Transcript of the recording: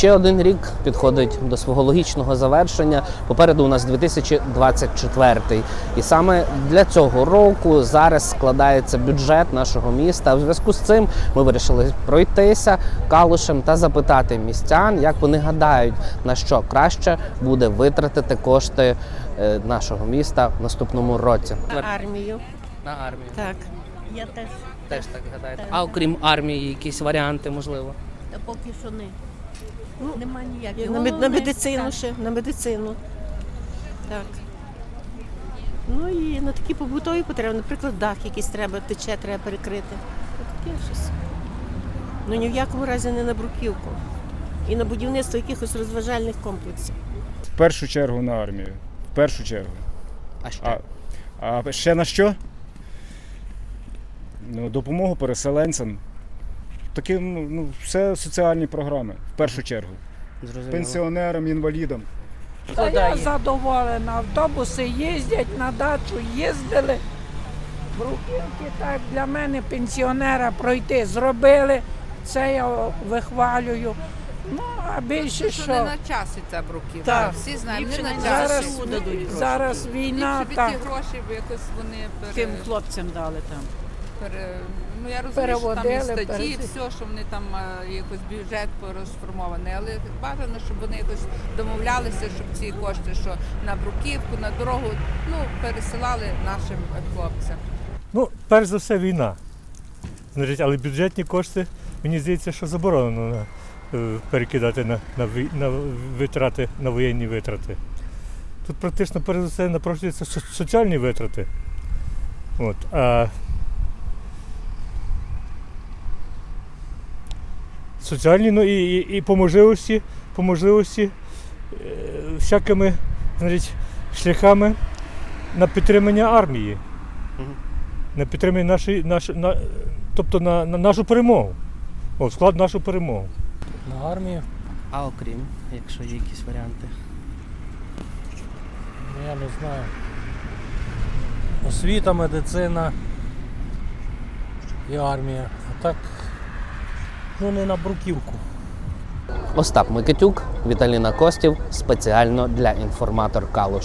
ще один рік підходить до свого логічного завершення. Попереду у нас 2024. І саме для цього року зараз складається бюджет нашого міста. У зв'язку з цим ми вирішили пройтися калушем та запитати містян, як вони гадають, на що краще буде витратити кошти е, нашого міста в наступному році. На армію. На армію. Так. Я теж. Теж так гадаєте. Так. А окрім армії, якісь варіанти можливо. Та поки що не. Нема ніяких. На, мед- на медицину так. ще, на медицину. Так. Ну і на такі побутові потреби, наприклад, дах якийсь треба, тече, треба перекрити. Таке щось. Ну ні в якому разі не на бруківку. І на будівництво якихось розважальних комплексів. В першу чергу на армію. В першу чергу. А що? А, а ще на що? Ну, допомогу переселенцям. Таким, ну, все соціальні програми, в першу чергу. Зрозуміло. Пенсіонерам, інвалідам. Та я задоволена. Автобуси їздять, на дачу їздили. Бруківки так для мене пенсіонера пройти зробили. Це я вихвалюю. Ну, а більше що що. не на часі ця бруківка. Так. Всі знаємо, Ліпше не на часі. Зараз, Часу дадуть гроші. зараз війна, Ліпше б так. ці гроші, якось вони пере... Тим хлопцям дали там. Пере... Ну я розумію, що там і Переводили, статті, і все, що вони там е, якось бюджет розформований, але бажано, щоб вони якось домовлялися, щоб ці кошти, що на бруківку, на дорогу, ну пересилали нашим е, хлопцям. Ну, перш за все, війна. Значить, але бюджетні кошти, мені здається, що заборонено на, е, перекидати на, на, вій- на витрати, на воєнні витрати. Тут практично перш за все напрошуються со- соціальні витрати. От, а соціальні, ну і, і, і по можливості, по можливості е, всякими значить, шляхами на підтримання армії на підтримання нашої, наш, на, тобто на, на нашу перемогу. О, склад нашу перемогу. На армію? А окрім, якщо є якісь варіанти. Ну, Я не знаю. Освіта, медицина і армія. А так, ну не на бруківку. Остап Микитюк, Віталіна Костів спеціально для інформатор Калуш.